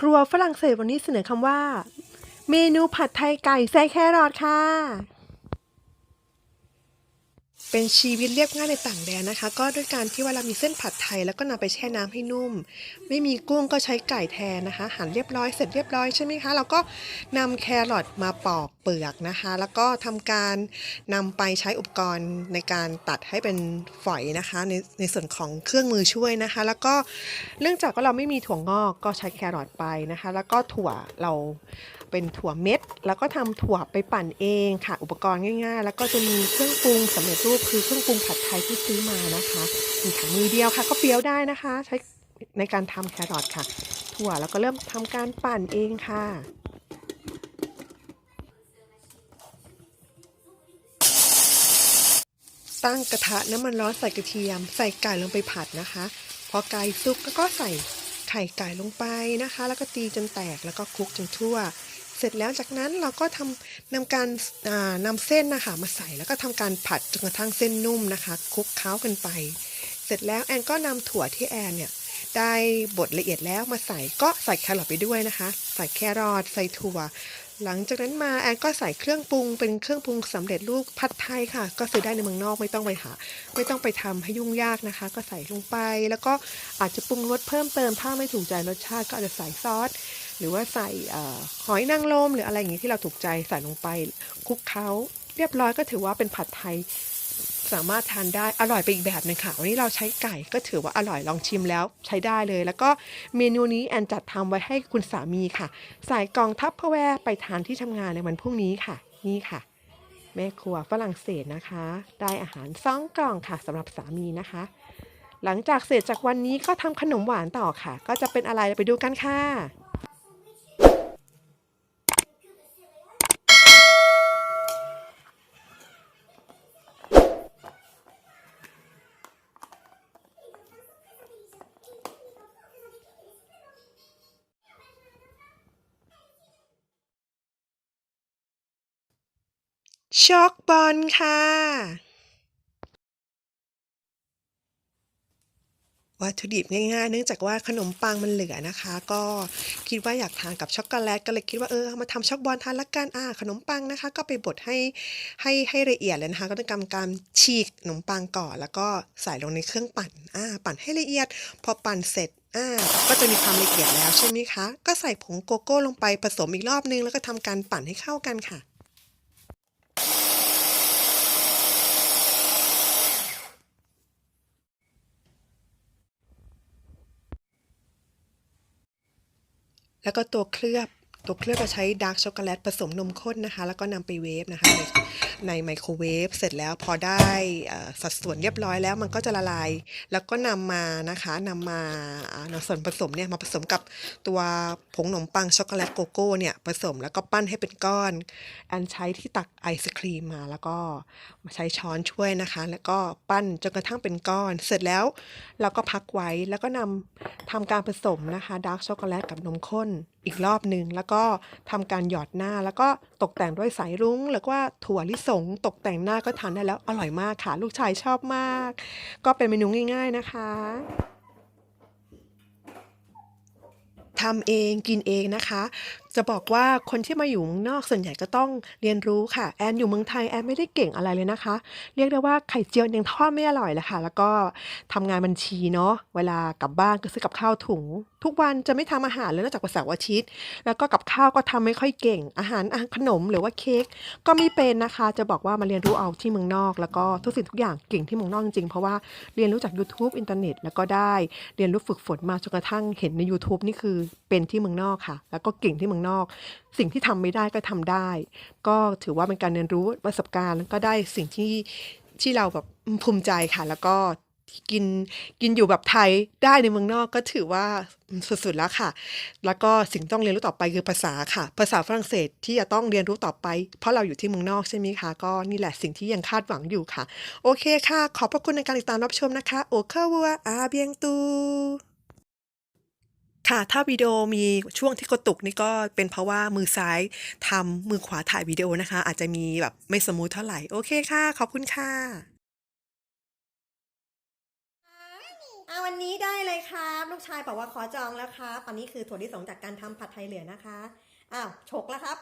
ครัวฝรั่งเศสวันนี้เสนอคำว่า เมนูผัดไทยไก่ใส่แครอทค่ะ เป็นชีวิตเรียบง่ายในต่างแดนนะคะ ก็ด้วยการที่ว่าเรามีเส้นผัดไทย แล้วก็นำไปแช่น้ำให้นุ่ม ไม่มีกุ้งก็ใช้ไก่แทนนะคะ หั่นเรียบร้อยเสร็จเรียบร้อยใช่ไหมคะเราก็นำแครอทมาปอกเปลือกนะคะ แล้วก็ทำการนำไปใช้อุปกรณ์ในการตัดให้เป็นฝอยนะคะในในส่วนของเครื่องมือช่วยนะคะ แล้วก็เนื่องจากว่าเราไม่มีถั่วงอกก็ใช้แครอทไปนะคะ แล้วก็ถั่วเรา เป็นถั่วเม็ด แล้วก็ทำถั่วไปปั่นเองค่ะ อุปกรณ์ง่าย ๆ แล้วก็จะมีเครื่องปรุงสำเร็จรูปคือเครื่องปรุงผัดไทยที่ซื้อมานะคะมีค่ะมือเดียวค่ะ ก็เปรี้ยวได้นะคะ ใช้ในการทำแครอทค่ะ ถั่วแล้วก็เริ่มทำการปั่นเองค่ะตั้งกระทะน้ำมันร้อนใส่กระเทียม ใส่ไก่ลงไปผัดนะคะ พอไก่สุกก็ใส่ไข่ไก่ลงไปนะคะ แล้วก็ตีจนแตกแล้วก็คลุกจนทั่ว เสร็จแล้วจากนั้นเราก็ทำนำการนำเส้นนะคะมาใส่แล้วก็ทำการผัดจนกระทั่งเส้นนุ่มนะคะคลุกเคล้ากันไป เสร็จแล้วแอนก็นำถั่วที่แอนเนี่ยได้บดละเอียดแล้วมาใส่ก็ใส่แครอทไปด้วยนะคะ ใส่แครอทใส่ถั่ว หลังจากนั้นมาแอนก็ใส่เครื่องปรุงเป็นเครื่องปรุงสำเร็จรูปผัดไทยค่ะ ก็ซื้อได้ในเมืองนอกไม่ต้องไปหา ไม่ต้องไปทำให้ยุ่งยากนะคะ ก็ใส่ลงไป แล้วก็อาจจะปรุงรสเพิ่มเติมถ้าไม่ถูกใจรสชาติก็อาจจะใส่ซอส หรือว่าใส่หอยนางรมหรืออะไรอย่างนี้ที่เราถูกใจใส่ลงไปคลุกเคล้าเรียบร้อยก็ถือว่าเป็นผัดไทยสามารถทานได้อร่อยไปอีกแบบหนึงค่ะ วันนี้เราใช้ไก่ก็ถือว่าอร่อยลองชิมแล้วใช้ได้เลย แล้วก็เมนูนี้แอนจัดทำไว้ให้คุณสามีค่ะ ใส่กล่องทัพเพอแวร์ไปทานที่ทำงานในวันพรุ่งนี้ค่ะ นี่ค่ะ แม่ครัวฝรั่งเศสนะคะ ได้อาหารสองกล่องค่ะสำหรับสามีนะคะ หลังจากเสร็จจากวันนี้ก็ทำขนมหวานต่อค่ะ ก็จะเป็นอะไรไปดูกันค่ะ ช็อกบอลค่ะ วัตถุดิบง่ายๆ เนื่องจากว่าขนมปังมันเหลือนะคะ ก็คิดว่าอยากทานกับช็อกโกแลตก็เลยคิดว่าเออมาทำช็อกบอลทานละกันอ่าขนมปังนะคะ ก็ไปบดให้ให้ให้ละเอียดเลยนะคะ ก็ต้องทำการฉีกขนมปังก่อน แล้วก็ใส่ลงในเครื่องปั่นอ่าปั่นให้ละเอียด พอปั่นเสร็จอ่าก็จะมีความละเอียดแล้วใช่ไหมคะ ก็ใส่ผงโกโก้ลงไปผสมอีกรอบนึง แล้วก็ทำการปั่นให้เข้ากันค่ะ แล้วก็ตัวเคลือบตัวเคลือบจะใช้ดาร์กช็อกโกแลตผสมนมข้นนะคะ แล้วก็นำไปเวฟนะคะ ในไมโครเวฟเสร็จแล้วพอได้สัดส่วนเรียบร้อยแล้วมันก็จะละลาย แล้วก็นำมานะคะนำมาอ่านำส่วนผสมเนี่ยมาผสมกับตัวผงขนมปังช็อกโกแลตโกโก้เนี่ยผสมแล้วก็ปั้นให้เป็นก้อน อันใช้ที่ตักไอศครีมมาแล้วก็มาใช้ช้อนช่วยนะคะ แล้วก็ปั้นจนกระทั่งเป็นก้อน เสร็จแล้วเราก็พักไว้แล้วก็นำทำการผสมนะคะดาร์กช็อกโกแลตกับนมข้นอีกรอบหนึ่งแล้วก็ทำการหยอดหน้าแล้วก็ตกแต่งด้วยสายรุ้งหรือว่าถั่วลิสงตกแต่งหน้าก็ทานได้แล้วอร่อยมากค่ะ ลูกชายชอบมาก ก็เป็นเมนูง่าย ๆนะคะทำเองกินเองนะคะจะบอกว่าคนที่มาอยู่เมืองนอกส่วนใหญ่ก็ต้องเรียนรู้ค่ะ แอนอยู่เมืองไทยแอนไม่ได้เก่งอะไรเลยนะคะ เรียกได้ว่าไข่เจียวยังทอดไม่อร่อยเลยค่ะ แล้วก็ทำงานบัญชีเนาะเวลากลับบ้านก็ซื้อกับข้าวถุง ทุกวันจะไม่ทำอาหารเลยนอกจากวันเสาร์อาทิตย์แล้วก็กับข้าวก็ทำไม่ค่อยเก่งอาหารอาหารขนมหรือว่าเค้กก็ไม่เป็นนะคะ จะบอกว่ามาเรียนรู้เอาที่เมืองนอก แล้วก็ทุกสิ่งทุกอย่างเก่งที่เมืองนอกจริงๆเพราะว่าเรียนรู้จาก YouTube อินเทอร์เน็ตแล้วก็ได้เรียนรู้ฝึกฝนมาจนกระทั่งเห็นใน YouTube นี่คือเป็นที่เมืองนอกค่ะ แล้วก็เก่งที่เมืองนอก สิ่งที่ทำไม่ได้ก็ทำได้ ก็ถือว่าเป็นการเรียนรู้ประสบการณ์แล้วก็ได้สิ่งที่ที่เราแบบภูมิใจค่ะ แล้วก็กินกินอยู่แบบไทยได้ในเมืองนอกก็ถือว่าสุดๆแล้วค่ะ แล้วก็สิ่งต้องเรียนรู้ต่อไปคือภาษาค่ะ ภาษาฝรั่งเศสที่จะต้องเรียนรู้ต่อไป เพราะเราอยู่ที่เมืองนอกใช่ไหมคะ ก็นี่แหละสิ่งที่ยังคาดหวังอยู่ค่ะ โอเคค่ะ ขอบพระคุณในการติดตามรับชมนะคะ โอเควัวอาเบียงตู ค่ะ ถ้าวิดีโอมีช่วงที่กระตุกนี่ก็เป็นเพราะว่ามือซ้ายทำมือขวาถ่ายวิดีโอนะคะ อาจจะมีแบบไม่สมูทเท่าไหร่ โอเคค่ะ ขอบคุณค่ะอาวันวันนี้ได้เลยครับ ลูกชายบอกว่าขอจองแล้วครับอันนี้คือถั่วลิสงจากการทำผัดไทยเหลืองนะคะอ้าวฉกแล้วครับ